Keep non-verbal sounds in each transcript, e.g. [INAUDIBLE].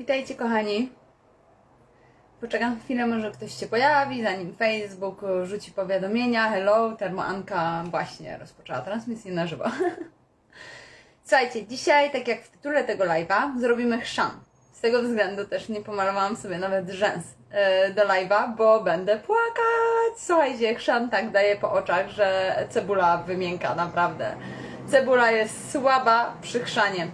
Witajcie kochani. Poczekam chwilę, może ktoś się pojawi, zanim Facebook rzuci powiadomienia. Hello, Termoanka właśnie rozpoczęła transmisję na żywo. [LAUGHS] Słuchajcie, dzisiaj, tak jak w tytule tego live'a, zrobimy chrzan. Z tego względu też nie pomalowałam sobie nawet rzęs e, do live'a, bo będę płakać. Słuchajcie, chrzan tak daje po oczach, że cebula wymięka, naprawdę. Cebula jest słaba przy chrzanie.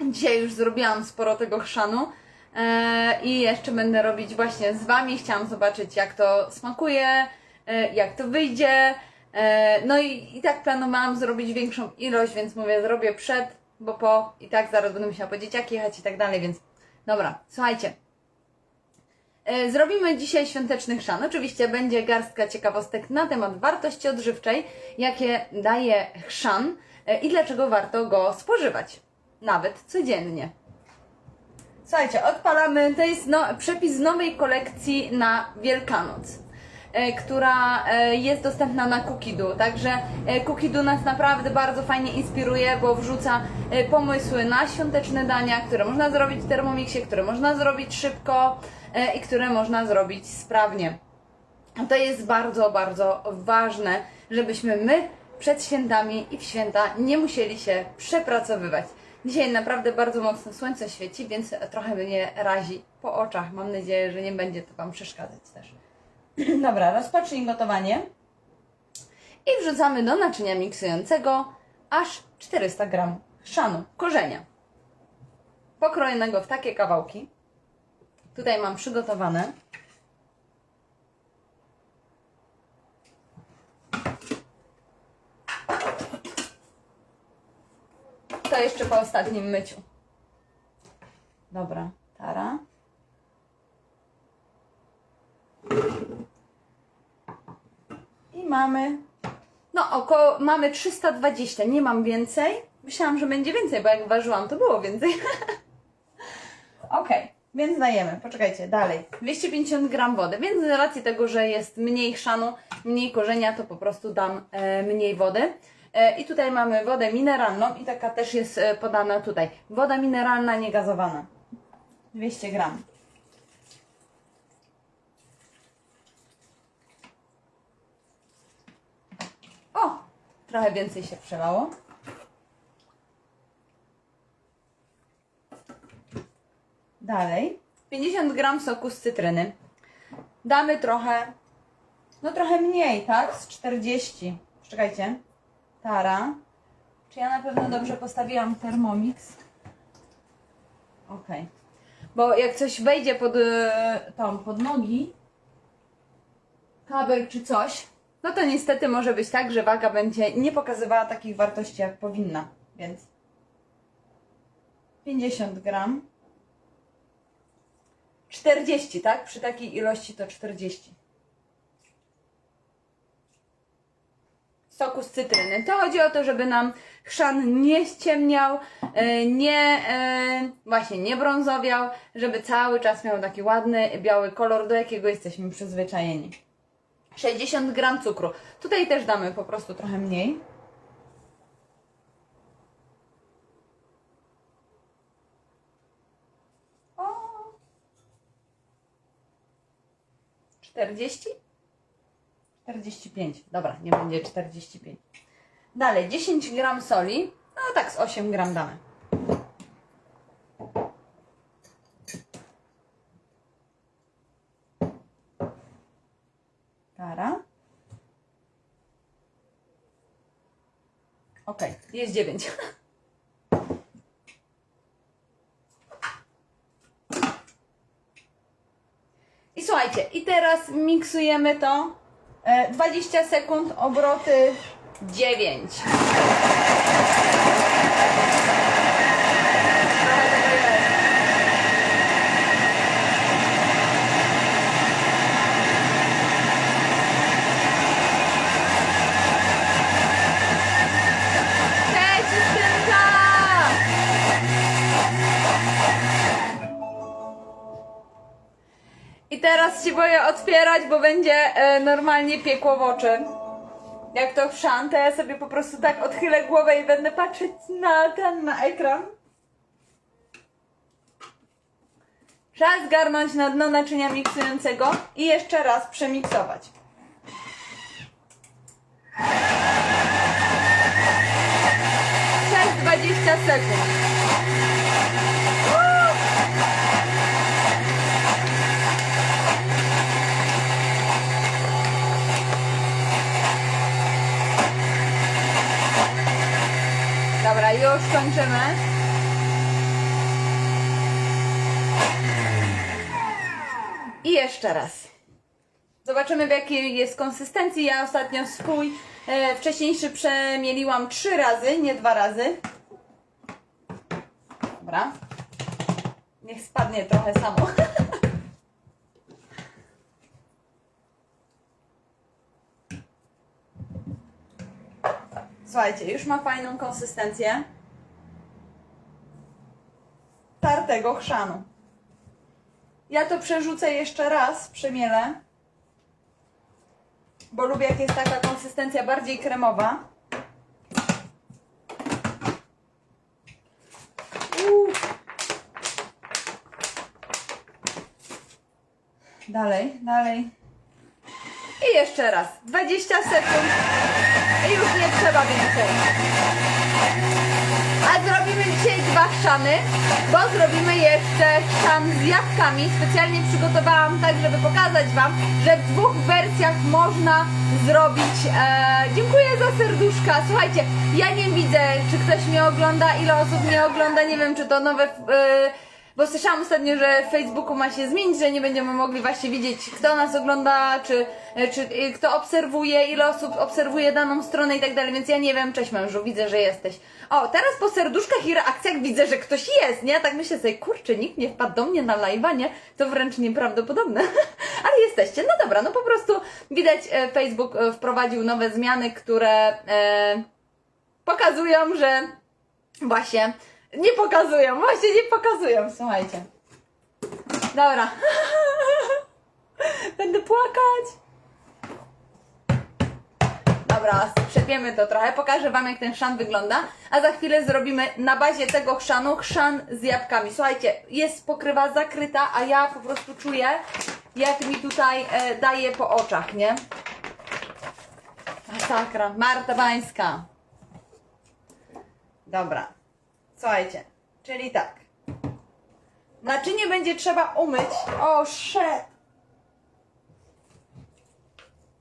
Dzisiaj już zrobiłam sporo tego chrzanu e, i jeszcze będę robić właśnie z Wami. Chciałam zobaczyć, jak to smakuje, e, jak to wyjdzie. E, no i, i tak planowałam zrobić większą ilość, więc mówię, zrobię przed, bo po i tak zaraz będę musiała po dzieciaki jechać i tak dalej, więc dobra, słuchajcie. Zrobimy dzisiaj świąteczny chrzan. Oczywiście będzie garstka ciekawostek na temat wartości odżywczej, jakie daje chrzan i dlaczego warto go spożywać, nawet codziennie. Słuchajcie, odpalamy, to jest no, przepis nowej kolekcji na Wielkanoc, e, która e, jest dostępna na Cookidu, także e, Cookidu nas naprawdę bardzo fajnie inspiruje, bo wrzuca pomysły na świąteczne dania, które można zrobić w Thermomixie, które można zrobić szybko i które można zrobić sprawnie. To jest bardzo, bardzo ważne, żebyśmy my przed świętami i w święta nie musieli się przepracowywać. Dzisiaj naprawdę bardzo mocno słońce świeci, więc trochę mnie razi po oczach. Mam nadzieję, że nie będzie to Wam przeszkadzać też. [CLEARS THROAT] Dobra, rozpocznij gotowanie. I wrzucamy do naczynia miksującego aż 400 g chrzanu, korzenia. Pokrojonego w takie kawałki. Tutaj mam przygotowane. To jeszcze po ostatnim myciu. Dobra, tara. I mamy. No, około. Mamy 320, nie mam więcej. Myślałam, że będzie więcej, bo jak ważyłam, to było więcej. [LAUGHS] Okej, więc dajemy. Poczekajcie, dalej. 250 gram wody, więc z racji tego, że jest mniej chrzanu, mniej korzenia, to po prostu dam e, mniej wody. E, I tutaj mamy wodę mineralną i taka też jest e, podana tutaj. Woda mineralna niegazowana. 200 gram. O! Trochę więcej się przelało. Dalej. 50 gram soku z cytryny. Damy trochę, no trochę mniej, tak? Z 40. Czekajcie. Tara. Czy ja na pewno dobrze postawiłam Thermomix? Ok. Bo jak coś wejdzie pod e, tą, pod nogi, kabel czy coś, no to niestety może być tak, że waga będzie nie pokazywała takich wartości jak powinna. Więc 50 gram. 40, tak? Przy takiej ilości to 40. soku z cytryny. To chodzi o to, żeby nam chrzan nie ściemniał, e, nie e, właśnie nie brązowiał, żeby cały czas miał taki ładny, biały kolor, do jakiego jesteśmy przyzwyczajeni. 60 gram cukru. Tutaj też damy po prostu trochę mniej. O. 40? 45. Dobra, nie będzie 45. Dalej, 10 gram soli. No tak, z 8 gram damy. Tara. Ok, jest 9. [LAUGHS] I słuchajcie, i teraz miksujemy to. E, 20 sekund, obroty 9. Cześć, Justynka! I teraz się boję otwierać, bo będzie e, normalnie piekło w oczy. Jak to chrzan, to ja sobie po prostu tak odchylę głowę i będę patrzeć na ten, na ekran. Trzeba zgarnąć na dno naczynia miksującego i jeszcze raz przemiksować. Przez 20 sekund. Dobra, już kończymy. I jeszcze raz. Zobaczymy w jakiej jest konsystencji. Ja ostatnio swój e, wcześniejszy przemieliłam trzy razy, nie dwa razy. Dobra. Niech spadnie trochę samo. [LAUGHS] Słuchajcie, już ma fajną konsystencję tartego chrzanu. Ja to przerzucę jeszcze raz, przemielę, bo lubię jak jest taka konsystencja bardziej kremowa. Dalej, dalej. I jeszcze raz. 20 sekund. I już nie trzeba więcej. A zrobimy dzisiaj dwa chrzany, bo zrobimy jeszcze chrzan z jabłkami. Specjalnie przygotowałam tak, żeby pokazać Wam, że w dwóch wersjach można zrobić. E, dziękuję za serduszka. Słuchajcie, ja nie widzę, czy ktoś mnie ogląda, ile osób mnie ogląda. Nie wiem, czy to nowe. E, bo słyszałam ostatnio, że w Facebooku ma się zmienić, że nie będziemy mogli właśnie widzieć, kto nas ogląda, czy, czy y, kto obserwuje, ile osób obserwuje daną stronę i tak dalej, więc ja nie wiem, cześć mężu, widzę, że jesteś. O, teraz po serduszkach i reakcjach widzę, że ktoś jest, nie? Tak myślę sobie, kurczę, nikt nie wpadł do mnie na live'a, nie? To wręcz nieprawdopodobne. [LAUGHS] Ale jesteście, no dobra, no po prostu widać, e, Facebook e, wprowadził nowe zmiany, które e, pokazują, że właśnie nie pokazują, właśnie nie pokazują, słuchajcie. Dobra. [LAUGHS] Będę płakać. Dobra, strzepiemy to trochę, pokażę Wam jak ten chrzan wygląda, a za chwilę zrobimy na bazie tego chrzanu chrzan z jabłkami. Słuchajcie, jest pokrywa zakryta, a ja po prostu czuję, jak mi tutaj e, daje po oczach, nie? Masakra. Marta Bańska. Dobra. Słuchajcie, czyli tak. Naczynie będzie trzeba umyć. O, shit.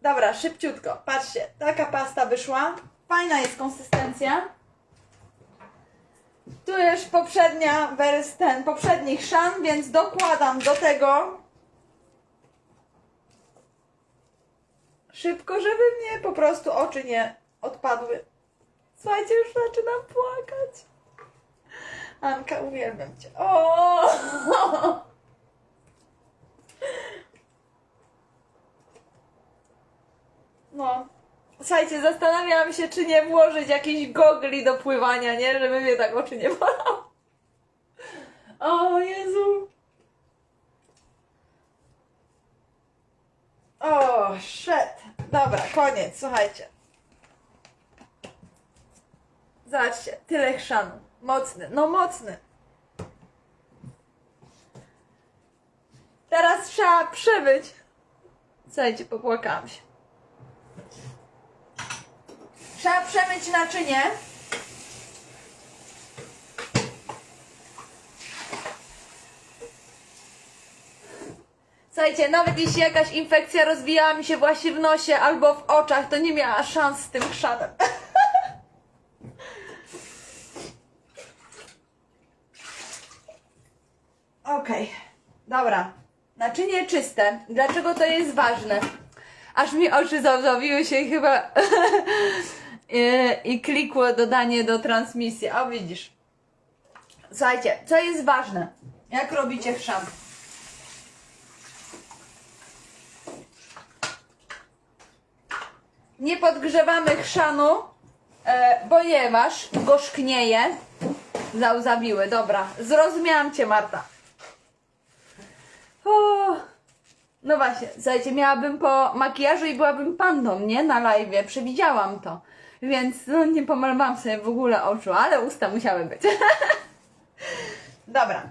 Dobra, szybciutko. Patrzcie, taka pasta wyszła. Fajna jest konsystencja. Tu już poprzednia wers, ten poprzedni chrzan, więc dokładam do tego szybko, żeby mnie po prostu oczy nie odpadły. Słuchajcie, już zaczynam płakać. Anka, uwielbiam cię. O! No. Słuchajcie, zastanawiałam się, czy nie włożyć jakiejś gogli do pływania, nie? Żeby mnie tak oczy nie bolały. O Jezu. O, shit. Dobra, koniec, słuchajcie. Zobaczcie, tyle chrzanu. Mocny, no mocny. Teraz trzeba przebyć. Słuchajcie, popłakałam się. Trzeba przemyć naczynie. Słuchajcie, nawet jeśli jakaś infekcja rozwijała mi się właśnie w nosie albo w oczach, to nie miała szans z tym chrzanem. Okej, dobra. Naczynie czyste. Dlaczego to jest ważne? Aż mi oczy zawiły się i chyba [LAUGHS] I, i klikło dodanie do transmisji. O, widzisz. Słuchajcie, co jest ważne? Jak robicie chrzan? Nie podgrzewamy chrzanu, e, ponieważ gorzknieje. Załzawiły, dobra. Zrozumiałam Cię, Marta. O, no właśnie, słuchajcie, miałabym po makijażu i byłabym pandą, nie? Na live, przewidziałam to. Więc no, nie pomalowałam sobie w ogóle oczu, ale usta musiały być. [LAUGHS] Dobra.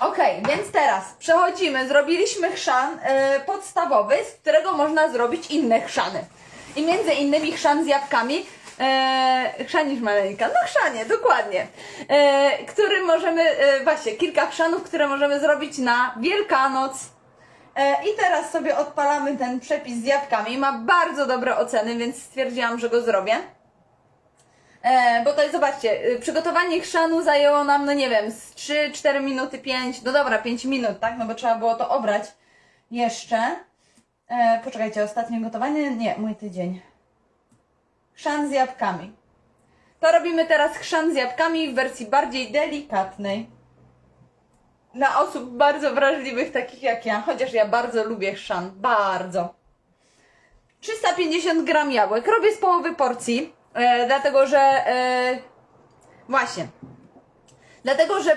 Okej, więc teraz przechodzimy, zrobiliśmy chrzan e, podstawowy, z którego można zrobić inne chrzany. I między innymi chrzan z jabłkami, e, chrzanisz maleńka, no chrzanie, dokładnie, e, który możemy, e, właśnie, kilka chrzanów, które możemy zrobić na Wielkanoc. E, I teraz sobie odpalamy ten przepis z jabłkami, ma bardzo dobre oceny, więc stwierdziłam, że go zrobię. E, bo jest, zobaczcie, y, przygotowanie chrzanu zajęło nam, no nie wiem, z 3, 4 minuty, 5, no dobra, 5 minut, tak? No bo trzeba było to obrać jeszcze. E, poczekajcie, ostatnie gotowanie? Nie, mój tydzień. Chrzan z jabłkami. To robimy teraz chrzan z jabłkami w wersji bardziej delikatnej. Dla osób bardzo wrażliwych, takich jak ja, chociaż ja bardzo lubię chrzan, bardzo. 350 gram jabłek. Robię z połowy porcji, e, dlatego że e, właśnie. Dlatego, że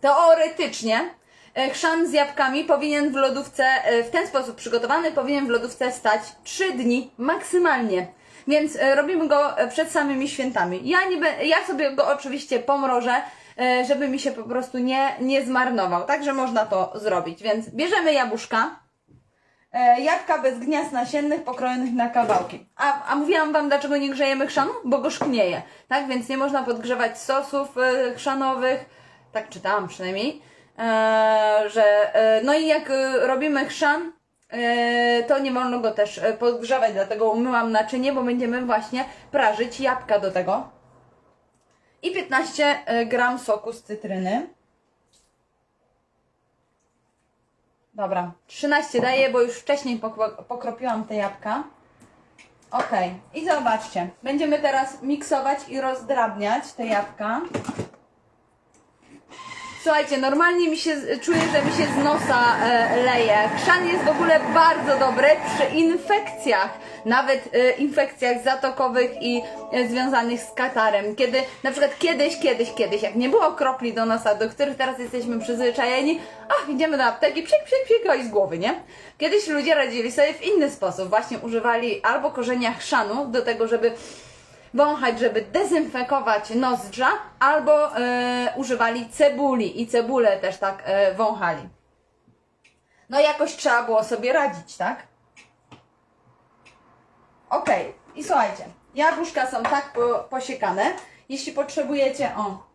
teoretycznie e, chrzan z jabłkami powinien w lodówce, e, w ten sposób przygotowany, powinien w lodówce stać 3 dni maksymalnie. Więc e, robimy go e, przed samymi świętami. Ja, nie, ja sobie go oczywiście pomrożę, e, żeby mi się po prostu nie, nie zmarnował. Także można to zrobić. Więc bierzemy jabłuszka. Jabłka bez gniazd nasiennych pokrojonych na kawałki. A, a mówiłam Wam, dlaczego nie grzejemy chrzanu? Bo go szknieje, tak? Więc nie można podgrzewać sosów chrzanowych, tak czytałam przynajmniej, że no i jak robimy chrzan, to nie wolno go też e, podgrzewać, dlatego umyłam naczynie, bo będziemy właśnie prażyć jabłka do tego. I 15 e, gram soku z cytryny. Dobra, 13 daję, bo już wcześniej pokro- pokropiłam te jabłka. Ok, i zobaczcie, będziemy teraz miksować i rozdrabniać te jabłka. Słuchajcie, normalnie mi się, czuję, że mi się z nosa e, leje. Chrzan jest w ogóle bardzo dobry przy infekcjach, nawet e, infekcjach zatokowych i e, związanych z katarem. Kiedy, na przykład kiedyś, kiedyś, kiedyś, jak nie było kropli do nosa, do których teraz jesteśmy przyzwyczajeni, ach, idziemy do apteki, psik, psik, psik, oj, z głowy, nie? Kiedyś ludzie radzili sobie w inny sposób, właśnie używali albo korzenia chrzanu do tego, żeby wąchać, żeby dezynfekować nozdrza, albo e, używali cebuli i cebulę też tak e, wąchali. No jakoś trzeba było sobie radzić, tak? Okej, i słuchajcie, jabłuszka są tak po, posiekane. Jeśli potrzebujecie, o,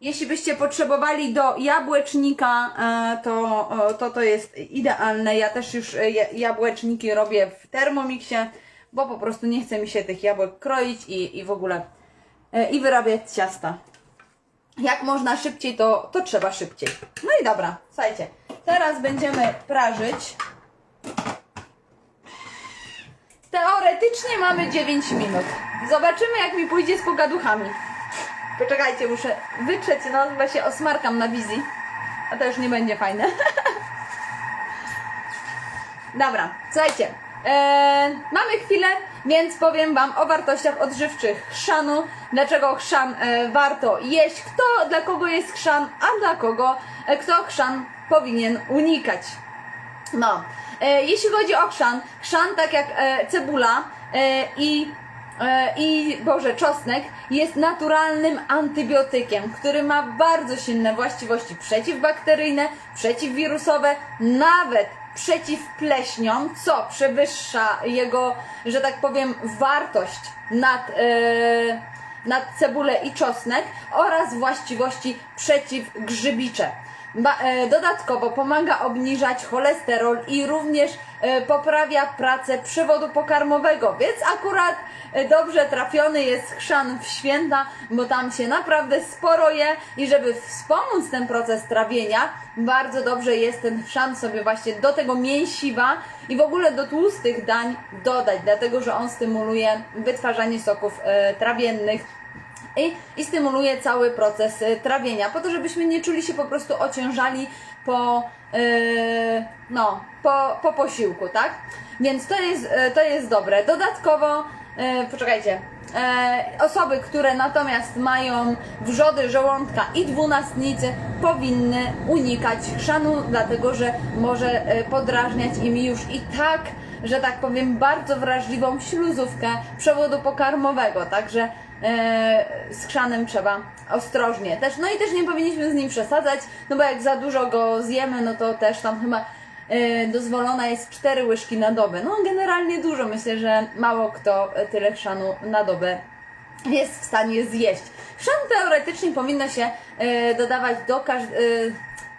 jeśli byście potrzebowali do jabłecznika, e, to, to to jest idealne. Ja też już e, ja- jabłeczniki robię w Thermomixie, bo po prostu nie chce mi się tych jabłek kroić i, i w ogóle e, i wyrabiać ciasta. Jak można szybciej, to, to trzeba szybciej. No i dobra, słuchajcie, teraz będziemy prażyć. Teoretycznie mamy 9 minut. Zobaczymy, jak mi pójdzie z pogaduchami. Poczekajcie, muszę wytrzeć nos, bo się osmarkam na wizji. A to już nie będzie fajne. [LAUGHS] Dobra, słuchajcie. E, mamy chwilę, więc powiem Wam o wartościach odżywczych chrzanu. Dlaczego chrzan e, warto jeść, kto, dla kogo jest chrzan, a dla kogo, e, kto chrzan powinien unikać. No, e, jeśli chodzi o chrzan, chrzan tak jak e, cebula e, i, e, i Boże, czosnek jest naturalnym antybiotykiem, który ma bardzo silne właściwości przeciwbakteryjne, przeciwwirusowe, nawet przeciw pleśniom, co przewyższa jego, że tak powiem, wartość nad, e, nad cebulę i czosnek oraz właściwości przeciwgrzybicze. Ba, e, dodatkowo pomaga obniżać cholesterol i również poprawia pracę przewodu pokarmowego, więc akurat e, dobrze trafiony jest chrzan w święta, bo tam się naprawdę sporo je i żeby wspomóc ten proces trawienia, bardzo dobrze jest ten chrzan sobie właśnie do tego mięsiwa i w ogóle do tłustych dań dodać, dlatego że on stymuluje wytwarzanie soków e, trawiennych, i, i stymuluje cały proces y, trawienia, po to, żebyśmy nie czuli się po prostu ociężali po, yy, no, po, po posiłku, tak? Więc to jest, y, to jest dobre. Dodatkowo, yy, poczekajcie, yy, osoby, które natomiast mają wrzody żołądka i dwunastnicy powinny unikać chrzanu, dlatego że może yy, podrażniać im już i tak że tak powiem, bardzo wrażliwą śluzówkę przewodu pokarmowego. Także z chrzanem trzeba ostrożnie też. No i też nie powinniśmy z nim przesadzać, no bo jak za dużo go zjemy, no to też tam chyba e, dozwolona jest 4 łyżki na dobę. No generalnie dużo, myślę, że mało kto e, tyle chrzanu na dobę jest w stanie zjeść. Chrzan teoretycznie powinno się e, dodawać do każdego,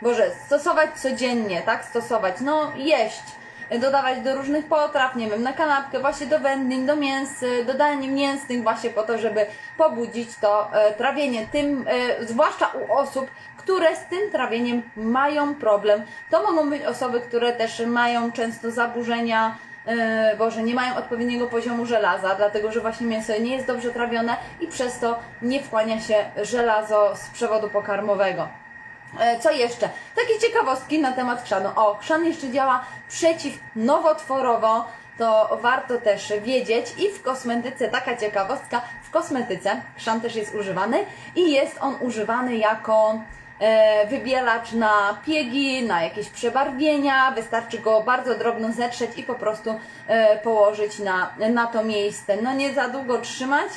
Boże, stosować codziennie, tak? Stosować, no jeść, e, dodawać do różnych potraw, nie wiem, na kanapkę, właśnie do wędlin, do mięs, e, dodanie mięsnych właśnie po to, żeby pobudzić to e, trawienie, tym, e, zwłaszcza u osób, które z tym trawieniem mają problem. To mogą być osoby, które też mają często zaburzenia e, Boże, nie mają odpowiedniego poziomu żelaza, dlatego że właśnie mięso nie jest dobrze trawione i przez to nie wchłania się żelazo z przewodu pokarmowego. E, Co jeszcze? Takie ciekawostki na temat chrzanu. O, chrzan jeszcze działa przeciwnowotworowo, to warto też wiedzieć. I w kosmetyce, taka ciekawostka, w kosmetyce chrzan też jest używany i jest on używany jako e, wybielacz na piegi, na jakieś przebarwienia. Wystarczy go bardzo drobno zetrzeć i po prostu e, położyć na, na to miejsce. No nie za długo trzymać,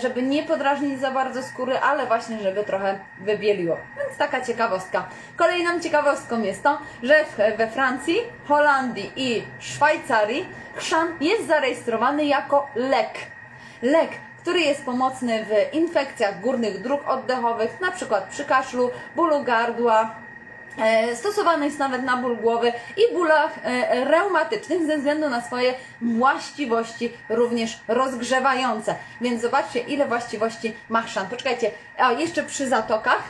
żeby nie podrażnić za bardzo skóry, ale właśnie, żeby trochę wybieliło. Więc taka ciekawostka. Kolejną ciekawostką jest to, że we Francji, Holandii i Szwajcarii chrzan jest zarejestrowany jako lek. Lek, który jest pomocny w infekcjach górnych dróg oddechowych, przykład przy kaszlu, bólu gardła, E, Stosowany jest nawet na ból głowy i bólach e, reumatycznych ze względu na swoje właściwości również rozgrzewające. Więc zobaczcie, ile właściwości ma chrzan. Poczekajcie, a jeszcze przy zatokach,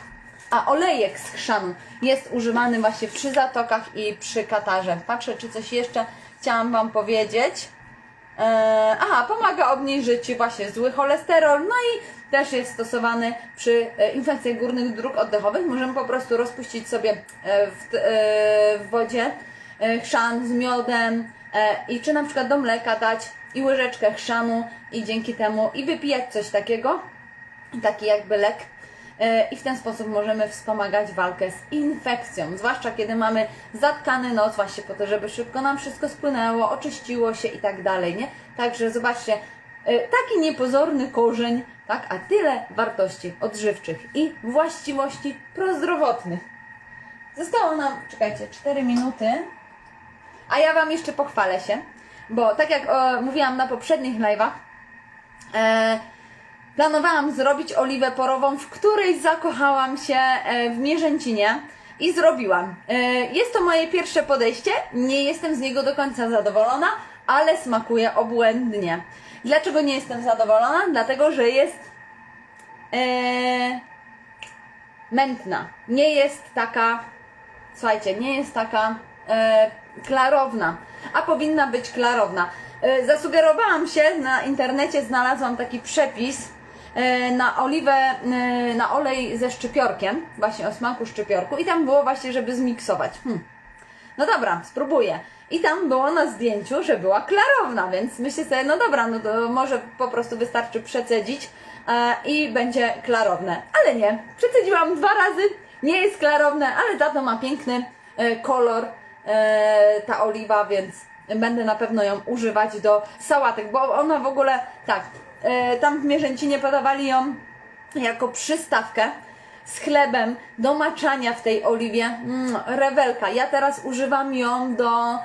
a olejek z chrzanu jest używany właśnie przy zatokach i przy katarze. Patrzę, czy coś jeszcze chciałam Wam powiedzieć. E, aha, pomaga obniżyć właśnie zły cholesterol, no i też jest stosowany przy e, infekcjach górnych dróg oddechowych. Możemy po prostu rozpuścić sobie e, w, e, w wodzie chrzan z miodem i czy na przykład do mleka dać i łyżeczkę chrzanu i dzięki temu i wypijać coś takiego, taki jakby lek. E, I w ten sposób możemy wspomagać walkę z infekcją, zwłaszcza kiedy mamy zatkany nos, właśnie po to, żeby szybko nam wszystko spłynęło, oczyściło się i tak dalej, nie? Także zobaczcie, e, taki niepozorny korzeń, tak, a tyle wartości odżywczych i właściwości prozdrowotnych. Zostało nam, czekajcie, 4 minuty. A ja Wam jeszcze pochwalę się, bo tak jak e, mówiłam na poprzednich live'ach, e, planowałam zrobić oliwę porową, w której zakochałam się e, w Mierzęcinie i zrobiłam. E, jest to moje pierwsze podejście, nie jestem z niego do końca zadowolona, ale smakuje obłędnie. Dlaczego nie jestem zadowolona? Dlatego, że jest e, mętna. Nie jest taka, słuchajcie, nie jest taka klarowna, a powinna być klarowna. Zasugerowałam się na internecie, znalazłam taki przepis na oliwę, e, na olej ze szczypiorkiem, właśnie o smaku szczypiorku i tam było właśnie, żeby zmiksować. Hm. No dobra, spróbuję. I tam było na zdjęciu, że była klarowna, więc myślę sobie, no dobra, no to może po prostu wystarczy przecedzić e, i będzie klarowne. Ale nie, przecedziłam dwa razy, nie jest klarowne, ale za to ma piękny e, kolor e, ta oliwa, więc będę na pewno ją używać do sałatek, bo ona w ogóle, tak, e, tam w Mierzęcinie podawali ją jako przystawkę z chlebem do maczania w tej oliwie. Mm, rewelka. Ja teraz używam ją do, e,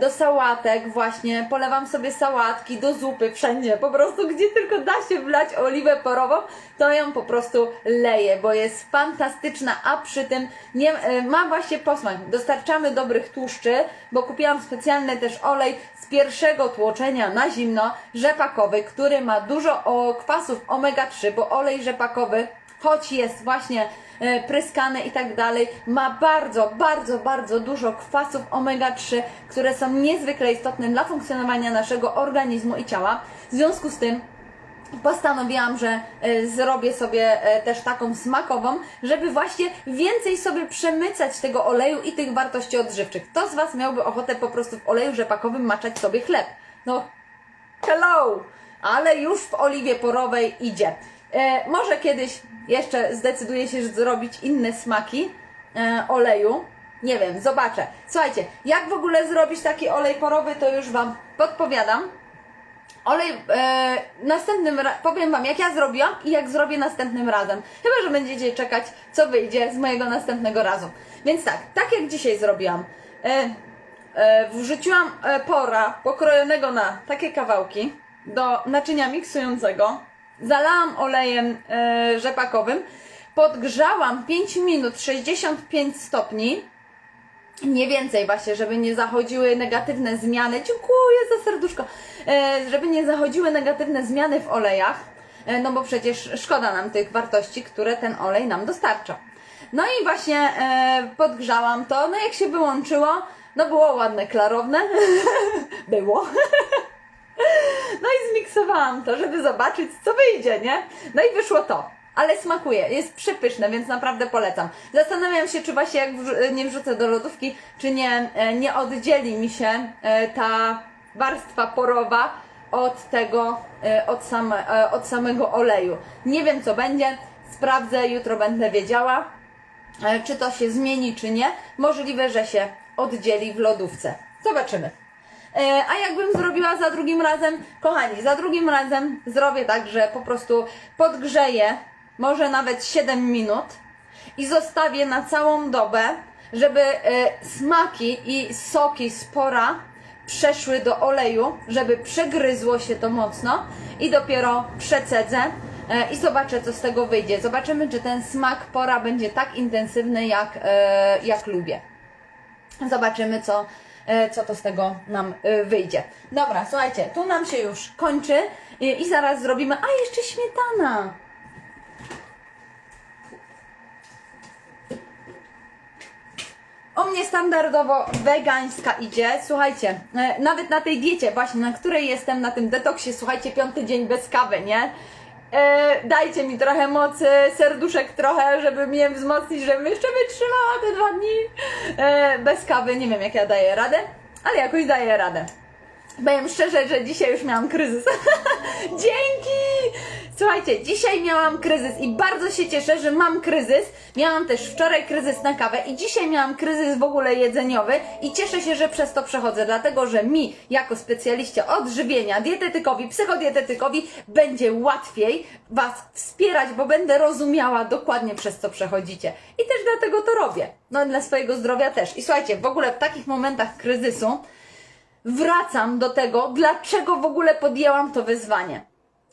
do sałatek właśnie. Polewam sobie sałatki, do zupy, wszędzie. Po prostu gdzie tylko da się wlać oliwę porową, to ją po prostu leję, bo jest fantastyczna, a przy tym nie, e, ma właśnie posmak. Dostarczamy dobrych tłuszczy, bo kupiłam specjalny też olej z pierwszego tłoczenia na zimno, rzepakowy, który ma dużo kwasów omega-3, bo olej rzepakowy choć jest właśnie e, pryskany i tak dalej, ma bardzo, bardzo, bardzo dużo kwasów omega-3, które są niezwykle istotne dla funkcjonowania naszego organizmu i ciała. W związku z tym postanowiłam, że e, zrobię sobie e, też taką smakową, żeby właśnie więcej sobie przemycać tego oleju i tych wartości odżywczych. Kto z Was miałby ochotę po prostu w oleju rzepakowym maczać sobie chleb? No, hello! Ale już w oliwie porowej idzie. E, może kiedyś jeszcze zdecyduję się zrobić inne smaki e, oleju. Nie wiem, zobaczę. Słuchajcie, jak w ogóle zrobić taki olej porowy, to już Wam podpowiadam. Olej e, następnym powiem Wam, jak ja zrobiłam i jak zrobię następnym razem. Chyba, że będziecie czekać, co wyjdzie z mojego następnego razu. Więc tak, tak jak dzisiaj zrobiłam. E, e, wrzuciłam e, pora pokrojonego na takie kawałki do naczynia miksującego. Zalałam olejem e, rzepakowym. Podgrzałam 5 minut 65 stopni nie więcej właśnie, żeby nie zachodziły negatywne zmiany. Dziękuję za serduszko. E, żeby nie zachodziły negatywne zmiany w olejach, e, no bo przecież szkoda nam tych wartości, które ten olej nam dostarcza. No i właśnie podgrzałam to, no jak się wyłączyło, no było ładne, klarowne. [LAUGHS] było. [LAUGHS] No i zmiksowałam to, żeby zobaczyć, co wyjdzie, nie? No i wyszło to. Ale smakuje, jest przepyszne, więc naprawdę polecam. Zastanawiam się, czy właśnie jak nie wrzucę do lodówki, czy nie, e, nie oddzieli mi się e, ta warstwa porowa od tego, e, od, same, od samego oleju. Nie wiem, co będzie. Sprawdzę, jutro będę wiedziała, czy to się zmieni, czy nie. Możliwe, że się oddzieli w lodówce. Zobaczymy. E, A jakbym zrobiła za drugim razem, kochani, za drugim razem zrobię tak, że po prostu podgrzeję może nawet 7 minut i zostawię na całą dobę, żeby e, smaki i soki z pora przeszły do oleju, żeby przegryzło się to mocno i dopiero przecedzę e, i zobaczę, co z tego wyjdzie. Zobaczymy, czy ten smak pora będzie tak intensywny, jak, jak lubię. Zobaczymy, co, co to z tego nam e, wyjdzie. Dobra, słuchajcie, tu nam się już kończy i, zaraz zrobimy. A jeszcze śmietana! O mnie standardowo wegańska idzie. Słuchajcie, e, nawet na tej diecie, właśnie na której jestem, na tym detoksie, słuchajcie, piąty dzień bez kawy, nie? E, dajcie mi trochę mocy, serduszek trochę, żeby mnie wzmocnić, żebym jeszcze wytrzymała te dwa dni e, bez kawy. Nie wiem, jak ja daję radę, ale jakoś daję radę. Powiem szczerze, że dzisiaj już miałam kryzys. [LAUGHS] Dzięki! Słuchajcie, dzisiaj miałam kryzys i bardzo się cieszę, że mam kryzys. Miałam też wczoraj kryzys na kawę i dzisiaj miałam kryzys w ogóle jedzeniowy i cieszę się, że przez to przechodzę, dlatego że mi, jako specjaliście odżywienia, dietetykowi, psychodietetykowi, będzie łatwiej Was wspierać, bo będę rozumiała dokładnie przez co przechodzicie. I też dlatego to robię. No dla swojego zdrowia też. I słuchajcie, w ogóle w takich momentach kryzysu, wracam do tego, dlaczego w ogóle podjęłam to wyzwanie.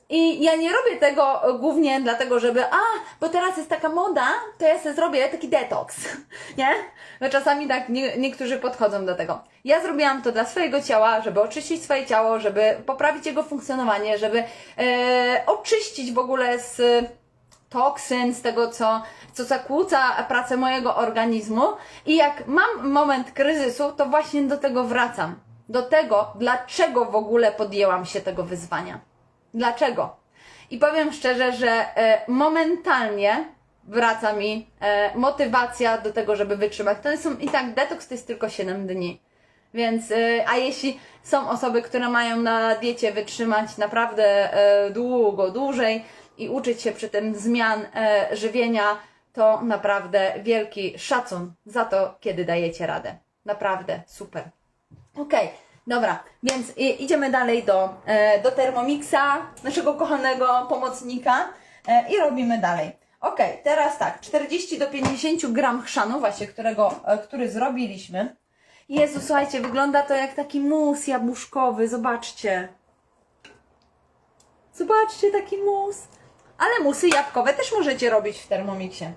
I ja nie robię tego głównie dlatego, żeby, a, bo teraz jest taka moda, to ja sobie zrobię taki detoks, [LAUGHS] nie? No czasami tak nie, niektórzy podchodzą do tego. Ja zrobiłam to dla swojego ciała, żeby oczyścić swoje ciało, żeby poprawić jego funkcjonowanie, żeby e, oczyścić w ogóle z toksyn, z tego, co, co zakłóca pracę mojego organizmu. I jak mam moment kryzysu, to właśnie do tego wracam. Do tego, dlaczego w ogóle podjęłam się tego wyzwania. Dlaczego? I powiem szczerze, że e, momentalnie wraca mi e, motywacja do tego, żeby wytrzymać. To są i tak detoks to jest tylko 7 dni. Więc, e, a jeśli są osoby, które mają na diecie wytrzymać naprawdę długo, dłużej i uczyć się przy tym zmian żywienia, to naprawdę wielki szacun za to, kiedy dajecie radę. Naprawdę super. Okej, dobra, więc idziemy dalej do, e, do Thermomixa, naszego kochanego pomocnika e, i robimy dalej. Okej, teraz tak, 40 do 50 gram chrzanu, właśnie którego, e, który zrobiliśmy. Jezu, słuchajcie, wygląda to jak taki mus jabłuszkowy, zobaczcie. Zobaczcie, taki mus. Ale musy jabłkowe też możecie robić w Thermomixie.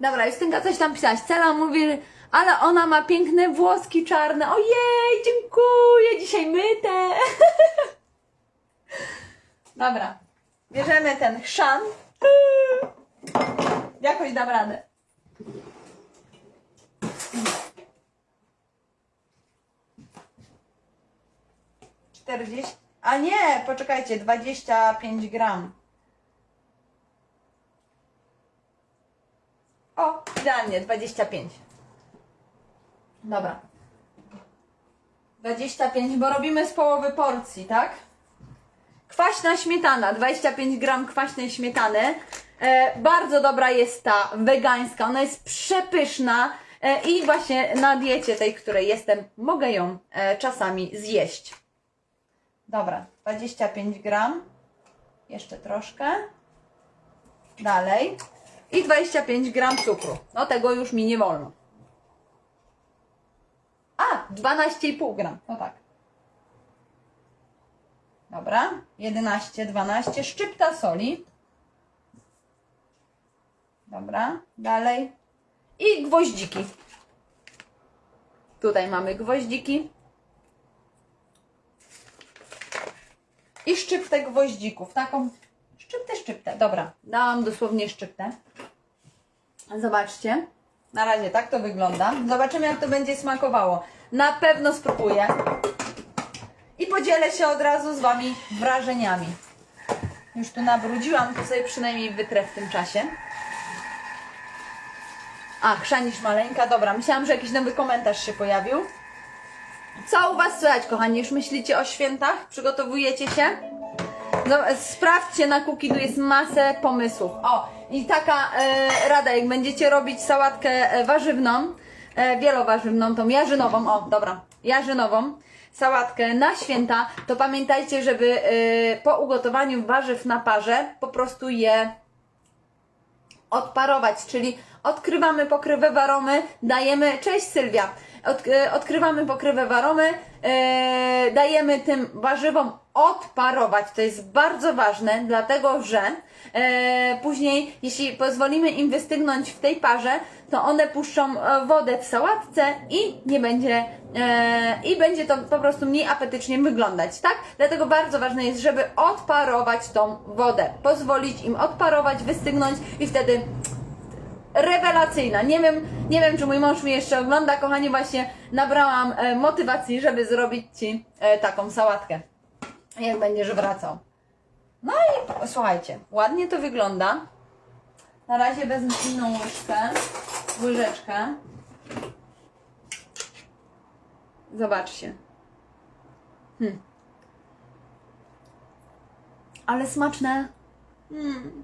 Dobra, Justynka coś tam pisałaś. Cela mówi, ale ona ma piękne włoski czarne. Ojej, dziękuję, dzisiaj myte. [LAUGHS] Dobra, bierzemy ten chrzan. [LAUGHS] Jakoś dam radę. Czterdzieści. A nie, poczekajcie, 25 gram. O, idealnie, 25. Dobra. 25, bo robimy z połowy porcji, tak? Kwaśna śmietana, 25 gram kwaśnej śmietany. E, bardzo dobra jest ta wegańska, ona jest przepyszna e, i właśnie na diecie tej, której jestem, mogę ją e, czasami zjeść. Dobra, 25 gram. Jeszcze troszkę. Dalej. I 25 gram cukru. No tego już mi nie wolno. A, 12,5 gram. No tak. Dobra, 11, 12. Szczypta soli. Dobra, dalej. I gwoździki. Tutaj mamy gwoździki. I szczyptę gwoździków. Taką szczyptę, szczyptę. Dobra, dałam dosłownie szczyptę. Zobaczcie. Na razie tak to wygląda. Zobaczymy, jak to będzie smakowało. Na pewno spróbuję. I podzielę się od razu z Wami wrażeniami. Już tu nabrudziłam, to sobie przynajmniej wytrę w tym czasie. A, chrzanisz maleńka, dobra. Myślałam, że jakiś nowy komentarz się pojawił. Co u Was słychać, kochani? Już myślicie o świętach? Przygotowujecie się? No, sprawdźcie na Kukidu, jest masę pomysłów. O, i taka e, rada, jak będziecie robić sałatkę e, warzywną, wielowarzywną, tą jarzynową, o, dobra, jarzynową, sałatkę na święta, to pamiętajcie, żeby e, po ugotowaniu warzyw na parze po prostu je odparować, czyli odkrywamy pokrywę waromy, dajemy, cześć Sylwia, Od, e, odkrywamy pokrywę waromy, e, dajemy tym warzywom odparować, to jest bardzo ważne, dlatego że e, później, jeśli pozwolimy im wystygnąć w tej parze, to one puszczą e, wodę w sałatce i nie będzie, e, i będzie to po prostu mniej apetycznie wyglądać, tak? Dlatego bardzo ważne jest, żeby odparować tą wodę, pozwolić im odparować, wystygnąć i wtedy rewelacyjna. Nie wiem, nie wiem, czy mój mąż mnie jeszcze ogląda, kochani, właśnie nabrałam e, motywacji, żeby zrobić Ci e, taką sałatkę, jak będziesz wracał. No i słuchajcie, ładnie to wygląda. Na razie wezmę inną łyżkę, łyżeczkę. Zobaczcie. Hmm. Ale smaczne. Mm.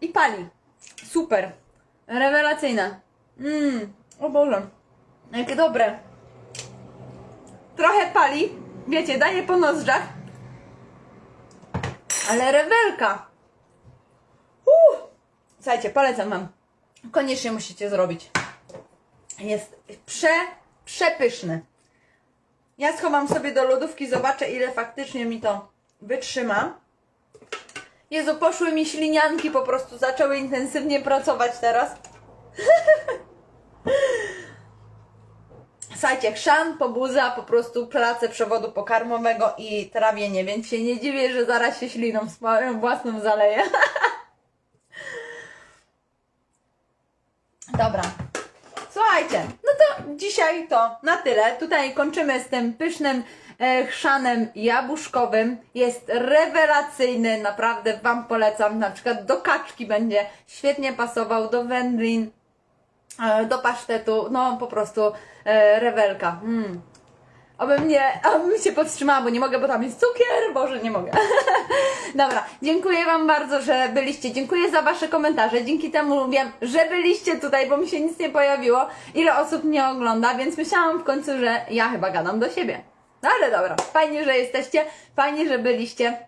I pali. Super. Rewelacyjne. Mmm. O Boże. Jakie dobre. Trochę pali. Wiecie, daje po nozdrzach. Ale rewelka. Uh. Słuchajcie, polecam wam. Koniecznie musicie zrobić. Jest prze, przepyszny. Ja schowam sobie do lodówki, zobaczę ile faktycznie mi to wytrzyma. Jezu, poszły mi ślinianki, po prostu zaczęły intensywnie pracować teraz. [LAUGHS] Słuchajcie, chrzan, pobuza, po prostu pracę przewodu pokarmowego i trawienie, więc się nie dziwię, że zaraz się śliną swoją własną zaleję. [LAUGHS] Dobra. Słuchajcie, no to dzisiaj to na tyle. Tutaj kończymy z tym pysznym e, chrzanem jabłuszkowym. Jest rewelacyjny, naprawdę Wam polecam. Na przykład do kaczki będzie świetnie pasował, do wędlin, do pasztetu. No po prostu e, rewelka. Mm. Obym nie, [LAUGHS] obym się powstrzymała, bo nie mogę, bo tam jest cukier. Boże, nie mogę. [LAUGHS] Dobra, dziękuję Wam bardzo, że byliście. Dziękuję za Wasze komentarze. Dzięki temu wiem, że byliście tutaj, bo mi się nic nie pojawiło. Ile osób mnie ogląda, więc myślałam w końcu, że ja chyba gadam do siebie. No ale dobra, fajnie, że jesteście, fajnie, że byliście.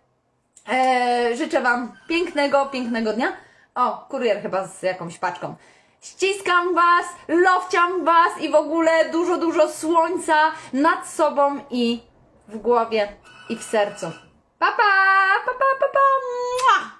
Eee, życzę Wam pięknego, pięknego dnia. O, kurier chyba z jakąś paczką. Ściskam Was, lowciam Was i w ogóle dużo, dużo słońca nad sobą i w głowie i w sercu. Pa, pa, pa, pa, pa, pa.